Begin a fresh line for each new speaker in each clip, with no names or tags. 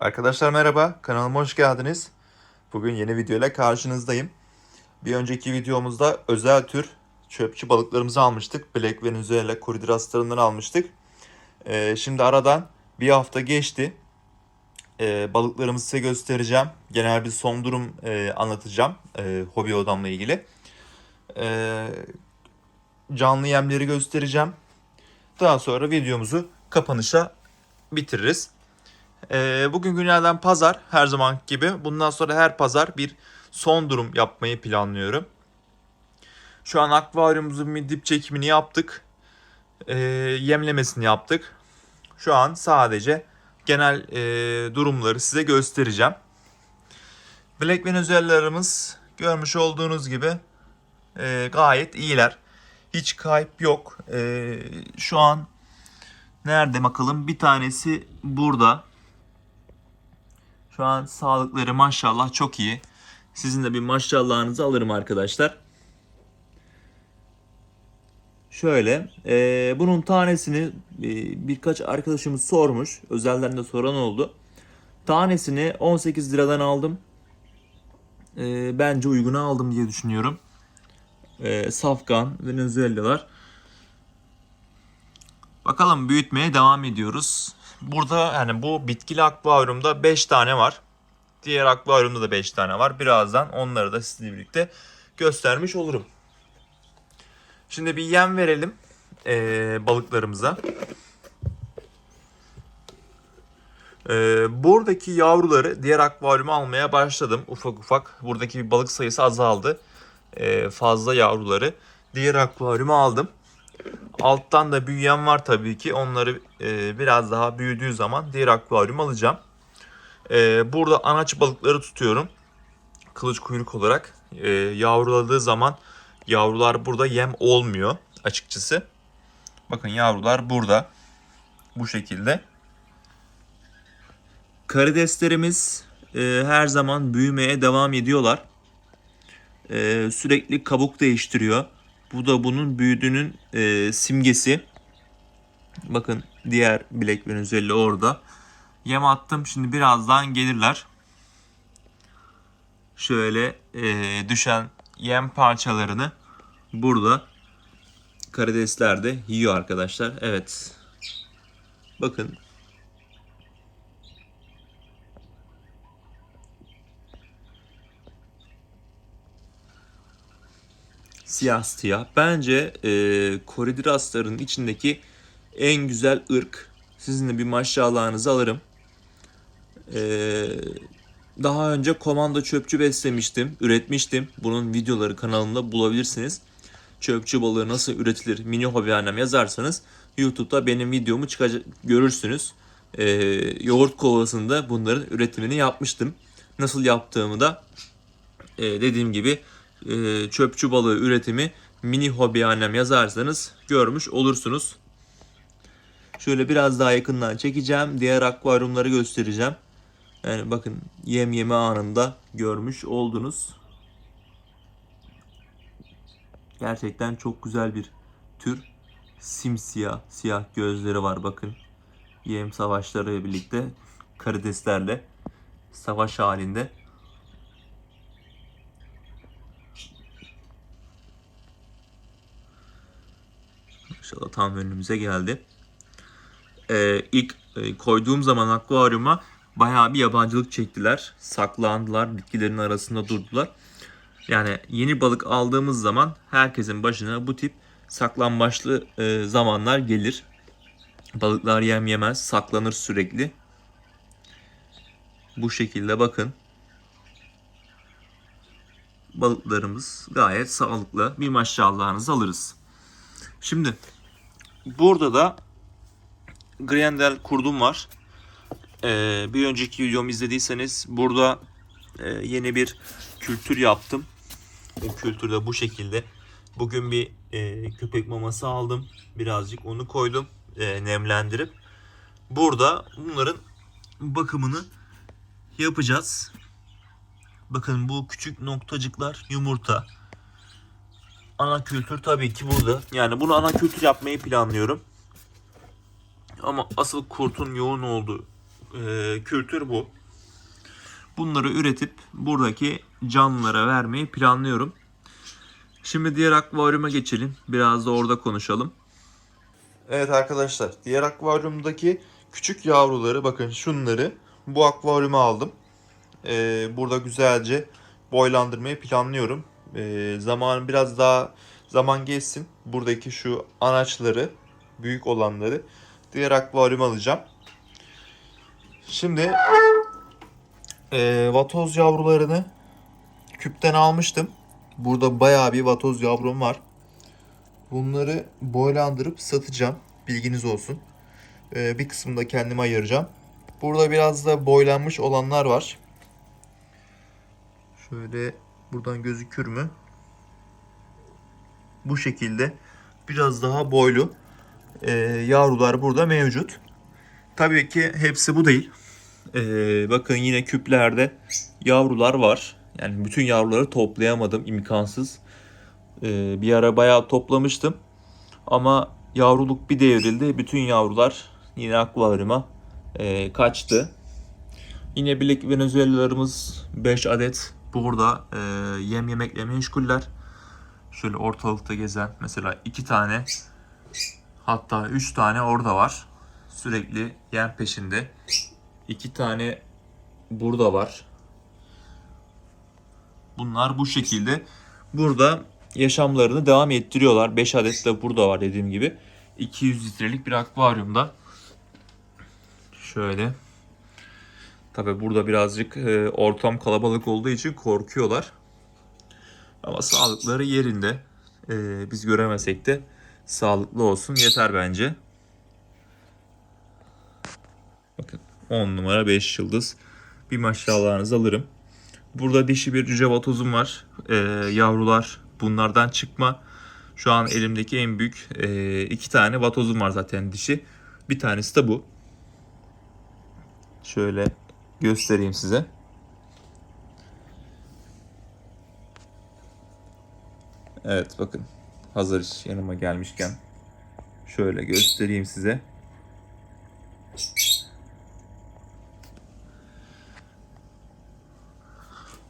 Arkadaşlar merhaba, kanalıma hoş geldiniz. Bugün yeni video ile karşınızdayım. Bir önceki videomuzda özel tür çöpçü balıklarımızı almıştık. Black Venezuela koridraslarından almıştık. Ee, şimdi aradan bir hafta geçti. Ee, balıklarımızı size göstereceğim. Genel bir son durum e, anlatacağım e, hobi odamla ilgili. Ee, canlı yemleri göstereceğim. Daha sonra videomuzu kapanışa bitiririz. Ee, bugün günlerden pazar her zaman gibi. Bundan sonra her pazar bir son durum yapmayı planlıyorum. Şu an akvaryumumuzun bir dip çekimini yaptık. Ee, yemlemesini yaptık. Şu an sadece genel e, durumları size göstereceğim. Black Venezuela'larımız görmüş olduğunuz gibi e, gayet iyiler. Hiç kayıp yok. E, şu an nerede bakalım? Bir tanesi burada. Şu an sağlıkları maşallah çok iyi. Sizin de bir maşallahınızı alırım arkadaşlar. Şöyle, e, bunun tanesini e, birkaç arkadaşımız sormuş. Özelden de soran oldu. Tanesini 18 liradan aldım. E, bence uyguna aldım diye düşünüyorum. E, Safkan, Venezuelalar. Bakalım büyütmeye devam ediyoruz. Burada yani bu bitkili akvaryumda 5 tane var. Diğer akvaryumda da 5 tane var. Birazdan onları da sizle birlikte göstermiş olurum. Şimdi bir yem verelim eee, balıklarımıza. Eee, buradaki yavruları diğer akvaryuma almaya başladım ufak ufak. Buradaki balık sayısı azaldı. Eee, fazla yavruları diğer akvaryuma aldım. Alttan da büyüyen var tabii ki. Onları e, biraz daha büyüdüğü zaman diğer akvaryum alacağım. E, burada anaç balıkları tutuyorum. Kılıç kuyruk olarak. E, yavruladığı zaman yavrular burada yem olmuyor açıkçası. Bakın yavrular burada. Bu şekilde. Karideslerimiz e, her zaman büyümeye devam ediyorlar. E, sürekli kabuk değiştiriyor. Bu da bunun büyüdüğünün e, simgesi. Bakın diğer bilek Venezuela orada. Yem attım. Şimdi birazdan gelirler. Şöyle e, düşen yem parçalarını burada karidesler de yiyor arkadaşlar. Evet. Bakın. Siyah siyah. Bence e, koridrasların içindeki en güzel ırk. Sizin de bir maşallahınızı alırım. E, daha önce komando çöpçü beslemiştim. Üretmiştim. Bunun videoları kanalımda bulabilirsiniz. Çöpçü balığı nasıl üretilir mini hobi annem yazarsanız YouTube'da benim videomu çıkacak görürsünüz. E, yoğurt kovasında bunların üretimini yapmıştım. Nasıl yaptığımı da e, dediğim gibi e, çöpçü balığı üretimi mini hobi annem yazarsanız görmüş olursunuz. Şöyle biraz daha yakından çekeceğim. Diğer akvaryumları göstereceğim. Yani bakın yem yeme anında görmüş oldunuz. Gerçekten çok güzel bir tür. Simsiyah, siyah gözleri var bakın. Yem savaşları birlikte karideslerle savaş halinde. İnşallah tam önümüze geldi. Ee, ilk e, koyduğum zaman akvaryuma bayağı bir yabancılık çektiler. Saklandılar, bitkilerin arasında durdular. Yani yeni balık aldığımız zaman herkesin başına bu tip saklambaçlı e, zamanlar gelir. Balıklar yem yemez, saklanır sürekli. Bu şekilde bakın. Balıklarımız gayet sağlıklı. Bir maşallahınızı alırız. Şimdi burada da Grendel kurdum var. Ee, bir önceki videomu izlediyseniz burada e, yeni bir kültür yaptım. O kültür de bu şekilde. Bugün bir e, köpek maması aldım. Birazcık onu koydum e, nemlendirip. Burada bunların bakımını yapacağız. Bakın bu küçük noktacıklar yumurta. Ana kültür tabii ki burada. Yani bunu ana kültür yapmayı planlıyorum. Ama asıl kurtun yoğun olduğu e, kültür bu. Bunları üretip buradaki canlılara vermeyi planlıyorum. Şimdi diğer akvaryuma geçelim. Biraz da orada konuşalım. Evet arkadaşlar, diğer akvaryumdaki küçük yavruları bakın şunları bu akvaryuma aldım. Ee, burada güzelce boylandırmayı planlıyorum. Ee, zaman biraz daha zaman geçsin. Buradaki şu anaçları, büyük olanları diğer akvaryuma alacağım. Şimdi e, vatoz yavrularını küpten almıştım. Burada bayağı bir vatoz yavrum var. Bunları boylandırıp satacağım. Bilginiz olsun. Ee, bir kısmını da kendime ayıracağım. Burada biraz da boylanmış olanlar var. Şöyle buradan gözükür mü? Bu şekilde biraz daha boylu e, yavrular burada mevcut. Tabii ki hepsi bu değil. Ee, bakın yine küplerde yavrular var. Yani bütün yavruları toplayamadım imkansız. Ee, bir ara bayağı toplamıştım. Ama yavruluk bir devrildi. Bütün yavrular yine akvaryuma e, kaçtı. Yine bilek venezuelalarımız 5 adet burada e, yem yemekle meşguller. Şöyle ortalıkta gezen mesela 2 tane hatta 3 tane orada var. Sürekli yem peşinde. 2 tane burada var. Bunlar bu şekilde burada yaşamlarını devam ettiriyorlar. 5 adet de burada var dediğim gibi. 200 litrelik bir akvaryumda. Şöyle. Tabi burada birazcık e, ortam kalabalık olduğu için korkuyorlar. Ama sağlıkları yerinde. E, biz göremesek de sağlıklı olsun yeter bence. Bakın 10 numara 5 yıldız. Bir maşallahınızı alırım. Burada dişi bir cüce vatozum var. Ee, yavrular bunlardan çıkma. Şu an elimdeki en büyük e, iki tane vatozum var zaten dişi. Bir tanesi de bu. Şöyle göstereyim size. Evet bakın hazır yanıma gelmişken şöyle göstereyim size.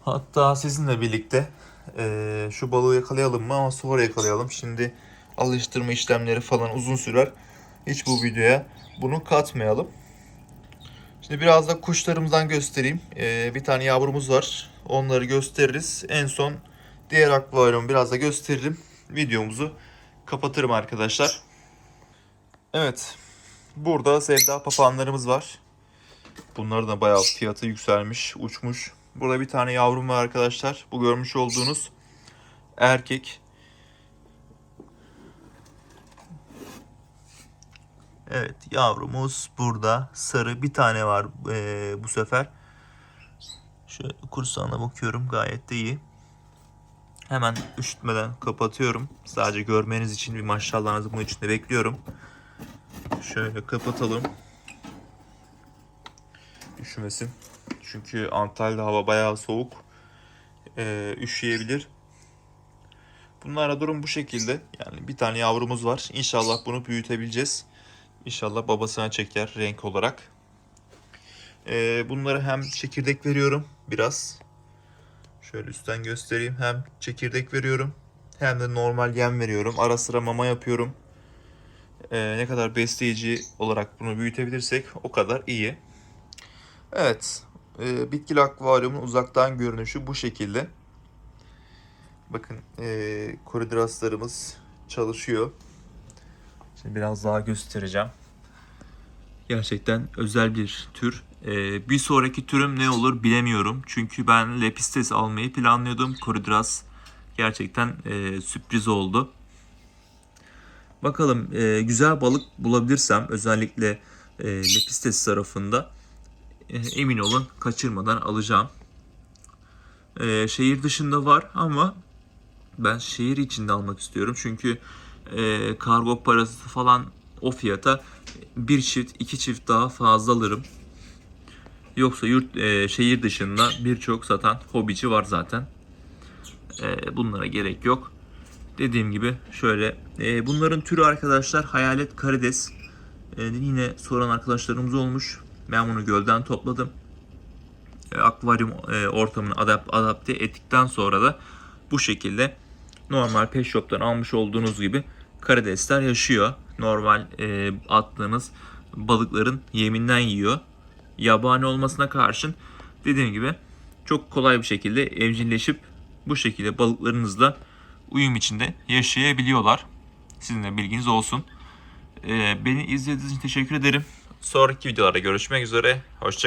Hatta sizinle birlikte eee, şu balığı yakalayalım mı ama sonra yakalayalım. Şimdi alıştırma işlemleri falan uzun sürer. Hiç bu videoya bunu katmayalım. Şimdi biraz da kuşlarımızdan göstereyim. Eee, bir tane yavrumuz var. Onları gösteririz. En son diğer akvaryumu biraz da gösteririm. Videomuzu kapatırım arkadaşlar. Evet. Burada sevda papağanlarımız var. Bunların da bayağı fiyatı yükselmiş, uçmuş. Burada bir tane yavrum var arkadaşlar. Bu görmüş olduğunuz erkek. Evet yavrumuz burada. Sarı bir tane var eee, bu sefer. Şöyle kursağına bakıyorum gayet de iyi. Hemen üşütmeden kapatıyorum. Sadece görmeniz için bir maşallahınızı bunun içinde bekliyorum. Şöyle kapatalım. Üşümesin. Çünkü Antalya'da hava bayağı soğuk. Ee, üşüyebilir. Bunlara durum bu şekilde. Yani bir tane yavrumuz var. İnşallah bunu büyütebileceğiz. İnşallah babasına çeker renk olarak. Ee, bunları hem çekirdek veriyorum biraz. Şöyle üstten göstereyim. Hem çekirdek veriyorum. Hem de normal yem veriyorum. Ara sıra mama yapıyorum. Ee, ne kadar besleyici olarak bunu büyütebilirsek o kadar iyi. Evet. E, bitkili akvaryumun uzaktan görünüşü bu şekilde. Bakın e, koridraslarımız çalışıyor. Şimdi biraz daha göstereceğim. Gerçekten özel bir tür. E, bir sonraki türüm ne olur bilemiyorum. Çünkü ben lepistes almayı planlıyordum. Koridras gerçekten e, sürpriz oldu. Bakalım e, güzel balık bulabilirsem özellikle e, lepistes tarafında e, emin olun kaçırmadan alacağım. E, şehir dışında var ama ben şehir içinde almak istiyorum. Çünkü e, kargo parası falan o fiyata bir çift iki çift daha fazla alırım. Yoksa yurt e, şehir dışında birçok satan hobici var zaten. E, bunlara gerek yok. Dediğim gibi şöyle e, bunların türü arkadaşlar hayalet karides. E, yine soran arkadaşlarımız olmuş. Ben bunu gölden topladım. E, akvaryum e, ortamını adap- adapte ettikten sonra da bu şekilde normal pet shop'tan almış olduğunuz gibi karidesler yaşıyor. Normal e, attığınız balıkların yeminden yiyor. Yabani olmasına karşın dediğim gibi çok kolay bir şekilde evcilleşip bu şekilde balıklarınızla uyum içinde yaşayabiliyorlar. Sizin de bilginiz olsun. E, beni izlediğiniz için teşekkür ederim. Sonraki videolarda görüşmek üzere. Hoşça